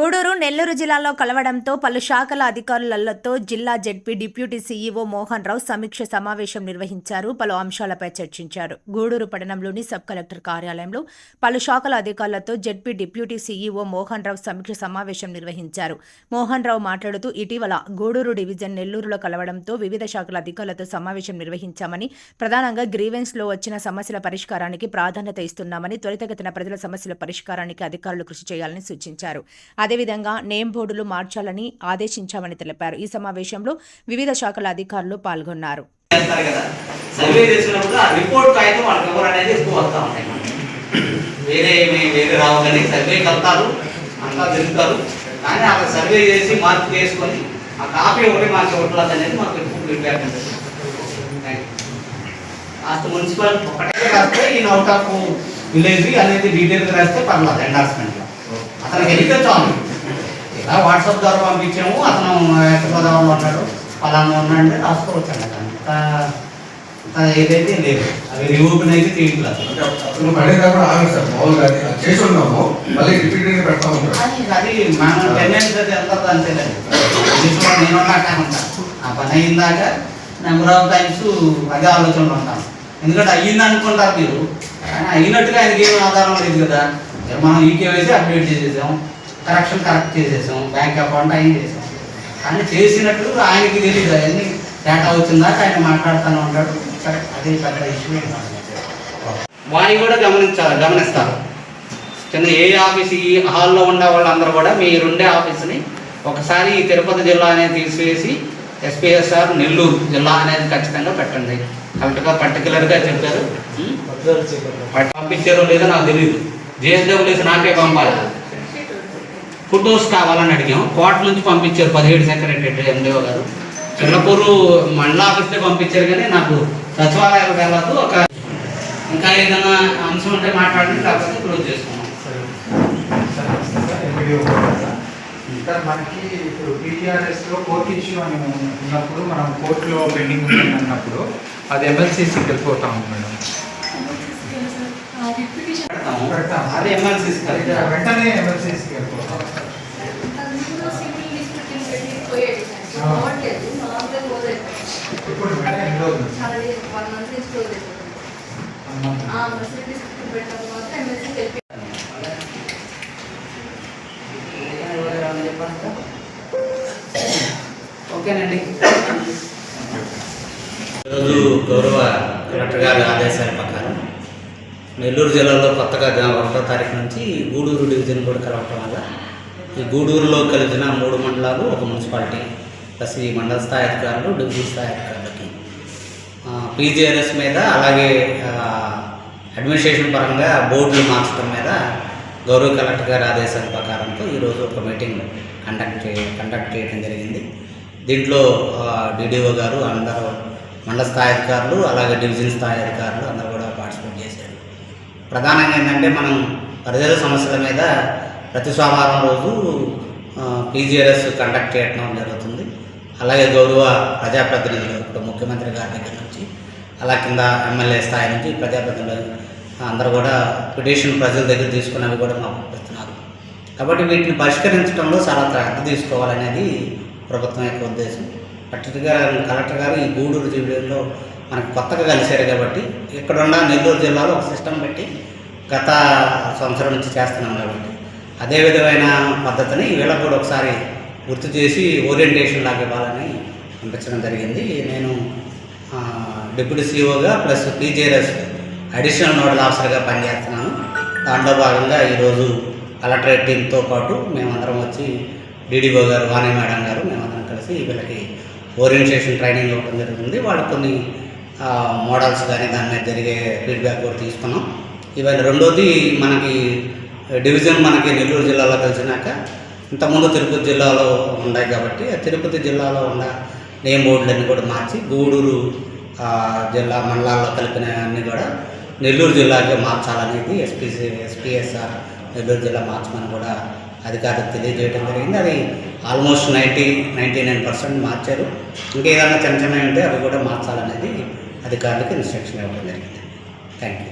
గూడూరు నెల్లూరు జిల్లాలో కలవడంతో పలు శాఖల అధికారులతో జిల్లా ZP deputy CEO Mohan Rao సమీక్ష సమావేశం నిర్వహించారు. పలు అంశాలపై చర్చించారు. గూడూరు పట్టణంలోని సబ్ కలెక్టర్ కార్యాలయంలో పలు శాఖల అధికారులతో ZP deputy CEO Mohan Rao సమీక్ష సమావేశం నిర్వహించారు. మోహన్ రావు మాట్లాడుతూ ఇటీవల గూడూరు డివిజన్ నెల్లూరులో కలవడంతో వివిధ శాఖల అధికారులతో సమావేశం నిర్వహించామని ప్రధానంగా గ్రీవెన్స్లో వచ్చిన సమస్యల పరిష్కారానికి ప్రాధాన్యత ఇస్తున్నామని త్వరితగతిన ప్రజల సమస్యల పరిష్కారానికి అధికారులు కృషి చేయాలని సూచించారు. అదేవిధంగా నేమ్ బోర్డులు మార్చాలని ఆదేశించామని తెలిపారు. ఈ సమావేశంలో వివిధ శాఖల అధికారులు పాల్గొన్నారు. సర్వే చేసినప్పుడు ఆ రిపోర్ట్ కాగితం అనేది ఎక్కువ వస్తూ ఉంటాయి వేరే ఏమి వేరే రావు కానీ సర్వేకి వెళ్తారు అంతా తిరుగుతారు. కానీ అక్కడ సర్వే చేసి చేసుకొని ఆ కాపీ ఒకటి మాకు ఇవ్వట్లేదు అనేది మాకు ఎక్కువ ఫీడ్బ్యాక్ మున్సిపల్ ఒకటే రాస్తే ఈ అవుట్ ఆఫ్ విలేజ్ అనేది డీటెయిల్గా రాస్తే పర్లేదు ఎండార్స్మెంట్లో అతనికి వెళ్తే చాలు. వాట్సాప్ ద్వారా పంపించాము. అతను ఎక్కడ గోదావరిలో ఉన్నాడు. పలానా ఉన్నాడు అంత అంత ఏదైతే లేదు. అవి రిమూవ్ అయితే తీయట్లేదు అది మన టెండెన్స్ అది దీంట్లో నేను ఆ పని అయిందాక నెంబర్ ఆఫ్ టైమ్స్ అదే ఆలోచనలో ఉంటాను. ఎందుకంటే అయ్యింది అనుకుంటారు మీరు. అయినట్టుగా ఆయనకి ఏం ఆధారం లేదు కదా. మనం ఈకేవైసీ అప్డేట్ చేసేసాం. కరెక్షన్ కరెక్ట్ చేసేసాం బ్యాంక్ అకౌంట్ అయిన చేసాం కానీ చేసినట్టు ఆయనకి తెలియదు అవన్నీ డేటా వచ్చిందాక ఆయన మాట్లాడుతూనే ఉంటాడు. సరే అదే పెద్ద ఇష్యూ వాణి కూడా గమనించాలి గమనిస్తారు. చిన్న ఏ ఆఫీస్ ఈ హాల్లో ఉండే వాళ్ళందరూ కూడా మీరుండే ఆఫీస్ని ఒకసారి ఈ తిరుపతి జిల్లా అనేది తీసివేసి ఎస్పీఎస్ఆర్ నెల్లూరు జిల్లా అనేది ఖచ్చితంగా పెట్టండి. కరెక్ట్గా పర్టికులర్గా చెప్పారు. పంపించారో లేదో నాకు తెలియదు జేఎస్డబ్ల్యూసి నాకే పంపాలి. ఫొటోస్ కావాలని అడిగాం. కోట నుంచి పంపించారు పదిహేడు సెక్రటరీ ఎండిఓ గారు. చిన్నపూరు మండల ఆఫీస్లో పంపించారు కానీ నాకు సచివాలయాలు వెళ్ళదు ఒక ఇంకా ఏదైనా అంశం ఉంటే మాట్లాడండి లేకపోతే క్లోజ్ చేసుకున్నాం సార్ మనకి ఇప్పుడు కోర్టు ఇష్యూ అని ఉన్నప్పుడు మనం కోర్టులో పెండింగ్ ఉంది అన్నప్పుడు అది ఎమ్మెల్సీసీకి వెళ్ళిపోతా ఉంది మేడం. పెడతాము. పెడతాం. అది ఎమ్మెల్సీ అది వెంటనే ఎమ్మెల్సీసీకి వెళ్ళిపోతాం ఇప్పుడు మేడం ఎన్ని రోజులు ఓకేనండి. ఈరోజు గౌరవ కలెక్టర్ గారి ఆదేశాల ప్రకారం నెల్లూరు జిల్లాలో కొత్తగా జన- ఒకటో తారీఖు నుంచి గూడూరు డివిజన్ కూడా కలవటం వల్ల ఈ గూడూరులో కలిసిన మూడు మండలాలు ఒక మున్సిపాలిటీ ప్లస్ ఈ మండల స్థాయి అధికారులు డివిజన్ స్థాయి అధికారులకి. పీజీఆర్ఎస్ మీద అలాగే అడ్మినిస్ట్రేషన్ పరంగా బోర్డులు మార్చడం మీద గౌరవ కలెక్టర్ గారి ఆదేశాల ప్రకారంతో ఈరోజు ఒక మీటింగ్ కండక్ట్ చే కండక్ట్ చేయడం జరిగింది. దీంట్లో డిడిఓ గారు అందరూ మండల స్థాయి అధికారులు అలాగే డివిజన్ స్థాయి అధికారులు అందరూ కూడా పార్టిసిపేట్ చేశారు. ప్రధానంగా ఏంటంటే మనం ప్రజల సమస్యల మీద ప్రతి సోమవారం రోజు పీజీఆర్ఎస్ కండక్ట్ చేయడం జరుగుతుంది. అలాగే గౌరవ ప్రజాప్రతినిధులు ఇప్పుడు ముఖ్యమంత్రి గారి దగ్గర నుంచి అలా కింద ఎమ్మెల్యే స్థాయి నుంచి ప్రజాప్రతినిధులు అందరూ కూడా పిటిషన్ ప్రజల దగ్గర తీసుకున్నవి కూడా మాకు పంపిస్తున్నారు కాబట్టి వీటిని పరిష్కరించడంలో చాలా శ్రద్ధ తీసుకోవాలనేది ప్రభుత్వం యొక్క ఉద్దేశం. అట్టగా కలెక్టర్ గారు ఈ గూడూరు జిల్లాలో మనకు కొత్తగా కలిశారు కాబట్టి ఇక్కడున్న నెల్లూరు జిల్లాలో ఒక సిస్టమ్ పెట్టి గత సంవత్సరం నుంచి చేస్తున్నాం కాబట్టి అదే విధమైన పద్ధతిని వీళ్ళకు కూడా ఒకసారి గుర్తు చేసి ఓరియంటేషన్ లాగా ఇవ్వాలని పంపించడం జరిగింది. నేను డిప్యూటీ సీఓగా ప్లస్ పీజేఎస్ అడిషనల్ నోడల్ ఆఫీసర్గా పనిచేస్తున్నాను. దాంట్లో భాగంగా ఈరోజు కలెక్టరేట్ టీంతో పాటు మేమందరం వచ్చి డీడీఓ గారు వాణి మేడం గారు మేమందరం కలిసి వీళ్ళకి ఓరియంటేషన్ ట్రైనింగ్ ఇవ్వడం జరుగుతుంది. వాళ్ళకి కొన్ని మోడల్స్ కానీ దాని మీద జరిగే ఫీడ్బ్యాక్ కూడా తీసుకున్నాం. ఇవాళ రెండోది మనకి డివిజన్ మనకి నెల్లూరు జిల్లాలో కలిసినాక ఇంతకుముందు తిరుపతి జిల్లాలో ఉన్నాయి కాబట్టి తిరుపతి జిల్లాలో ఉన్న నేమ్ బోర్డులన్నీ కూడా మార్చి గూడూరు జిల్లా మండలాల్లో కలిపిన అన్నీ కూడా నెల్లూరు జిల్లాకే మార్చాలనేది ఎస్పీసీ ఎస్పీఎస్ఆర్ నెల్లూరు జిల్లా మార్చమని కూడా అధికారులకు తెలియజేయడం జరిగింది. అది almost ninety ninety nine percent మార్చారు. ఇంకేదైనా చిన్న చిన్నవి ఉంటే అవి కూడా మార్చాలనేది అధికారులకు ఇన్స్ట్రక్షన్ ఇవ్వడం జరిగింది. Thank you